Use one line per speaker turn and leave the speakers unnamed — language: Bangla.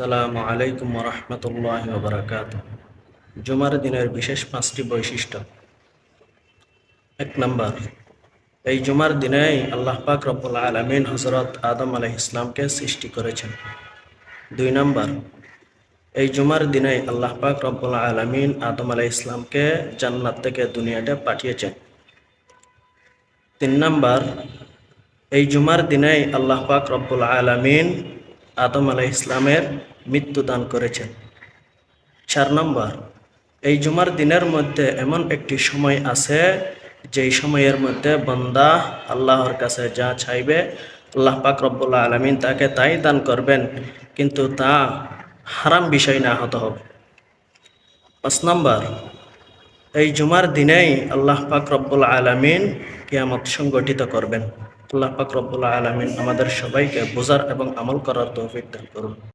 আসসালামু আলাইকুম রহমতুল্লাহ বারাকাত জুমার দিনের বিশেষ পাঁচটি বৈশিষ্ট্য। এক নম্বর, এই জুমার দিনেই আল্লাহ পাক রব্বুল আলমিন হজরত আদম আলহ ইসলামকে সৃষ্টি করেছেন। দুই নম্বর, এই জুমার দিনে আল্লাহ পাক রব্বুল আলমিন আদম আলাহ ইসলামকে জান্নাত থেকে দুনিয়াতে পাঠিয়েছেন। তিন নম্বর, এই জুমার দিনেই আল্লাহ পাক রব্বুল আলমিন আদম আলাহ ইসলামের মৃত্যু দান করেছেন। চার নম্বর, এই জুমার দিনের মধ্যে এমন একটি সময় আছে, যেই সময়ের মধ্যে বন্দা আল্লাহর কাছে যা চাইবে আল্লাহ পাক রব্বুল্লাহ আলমিন তাকে তাই দান করবেন, কিন্তু তা হারাম বিষয় না হতে হবে। পাঁচ নম্বর, এই জুমার দিনেই আল্লাহ পাক রব্বুল আলমিন কিয়ামত সংগঠিত করবেন। আল্লাহ পাক রব্বুল্লাহ আলমিন আমাদের সবাইকে বোঝার এবং আমল করার তৌফিক দান করুন।